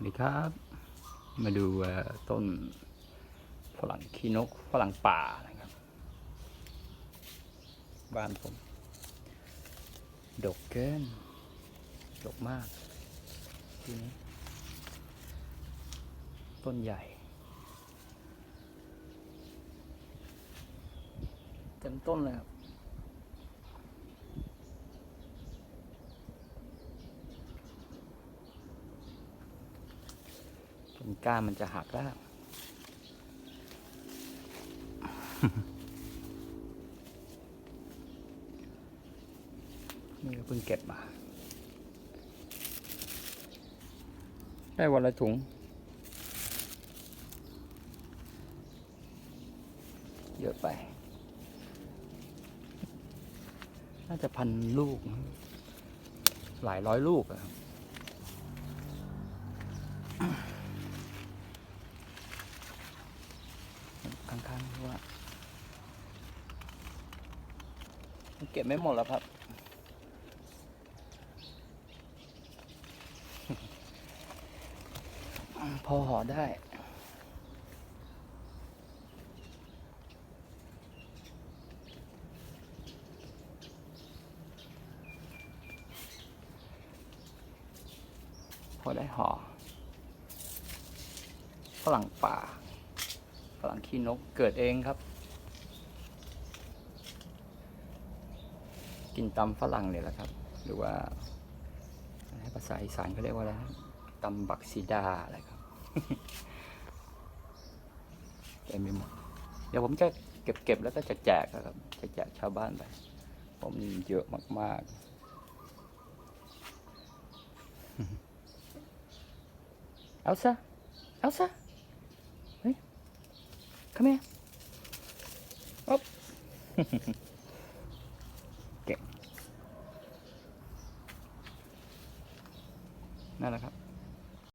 วัสดีครับ มาดูต้นฝรั่งขี้นกฝรั่งป่านะครับ บ้านผม ดกเกิน ดกมากทีนี้ต้นใหญ่เต็มต้นเลยครับ ต้นกล้ามันจะหักแล้วนี่ก็เพิ่งเก็บมา ได้วันละถุง เยอะไป น่าจะพันลูก หลายร้อยลูกอะครับ ข้างๆว่าเก็บไม่หมดแล้วครับ พอห่อได้พอได้ห่อฝรั่งป่า ฝรั่งขี้นกเกิดเองครับ กินตำฝรั่งเนี่ยละครับ หรือว่าภาษาอีสานเขาเรียกว่าอะไรตำบักซีดาอะไรครับเต็มไปหมดเดี๋ยวผมจะเก็บเก็บแล้วก็จะแจกอะครับจะแจกชาวบ้านไปผมมีเยอะมากๆเอลซ่าเอลซ่า Come here. Up. เก่งนั่นแหละครับ